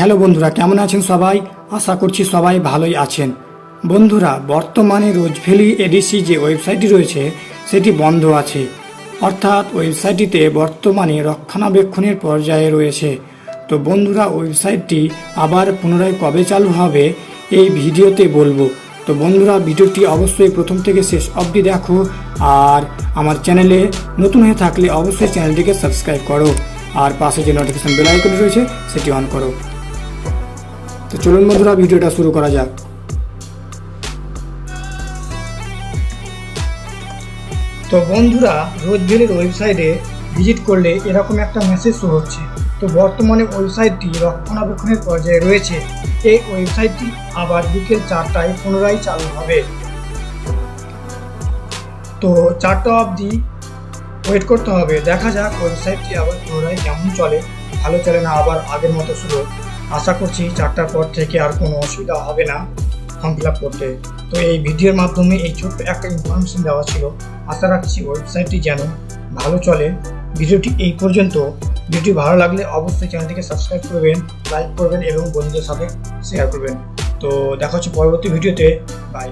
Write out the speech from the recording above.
Hello বন্ধুরা, কেমন আছেন সবাই? আশা করছি সবাই ভালোই আছেন। বন্ধুরা, বর্তমানে রোজভ্যালি এডিসি যে ওয়েবসাইটটি রয়েছে, সেটি বন্ধ আছে। অর্থাৎ ওয়েবসাইটটিতে বর্তমানে রক্ষণাবেক্ষণের পর্যায়ে রয়েছে। তো বন্ধুরা, ওয়েবসাইটটি আবার পুনরায় কবে চালু হবে, এই ভিডিওতে বলব। তো বন্ধুরা, ভিডিওটি অবশ্যই প্রথম থেকে শেষ অবধি দেখো, আর আমার চ্যানেলে নতুন হয়ে থাকলে অবশ্যই চ্যানেলটিকে সাবস্ক্রাইব করো, আর পাশে যে নোটিফিকেশন বেল আইকন রয়েছে, সেটি অন করো। তো চলুন বন্ধুরা, ভিডিওটা শুরু করা যাক। তো বন্ধুরা রোজভেলের ওয়েবসাইটে ভিজিট করলে এরকম একটা মেসেজ শো হচ্ছে। তো বর্তমানে ওয়েবসাইটটি রক্ষণাবেক্ষণের পর্যায়ে রয়েছে। এই ওয়েবসাইটটি আবার বিকেল চারটায় পুনরায় চালু হবে। তো চারটা অবধি ওয়েট করতে হবে। দেখা যাক ওয়েবসাইটটি আবার পুনরায় কেমন চলে। ভালো চলে না আবার আগের মতো শুরু। আশা করছি চারটার পর থেকে আর কোনো অসুবিধা হবে না ফর্ম ফিল করতে। তো এই ভিডিওর মাধ্যমে এই ছোট্ট একটা ইনফরমেশন দেওয়া ছিল। আশা রাখছি ওয়েবসাইটটি যেন ভালো চলে। ভিডিওটি এই পর্যন্ত। ভিডিওটি ভালো লাগলে অবশ্যই চ্যানেলটিকে সাবস্ক্রাইব করবেন লাইক করবেন এবং বন্ধুদের সাথে শেয়ার করবেন। তো দেখা হচ্ছে পরবর্তী ভিডিওতে। বাই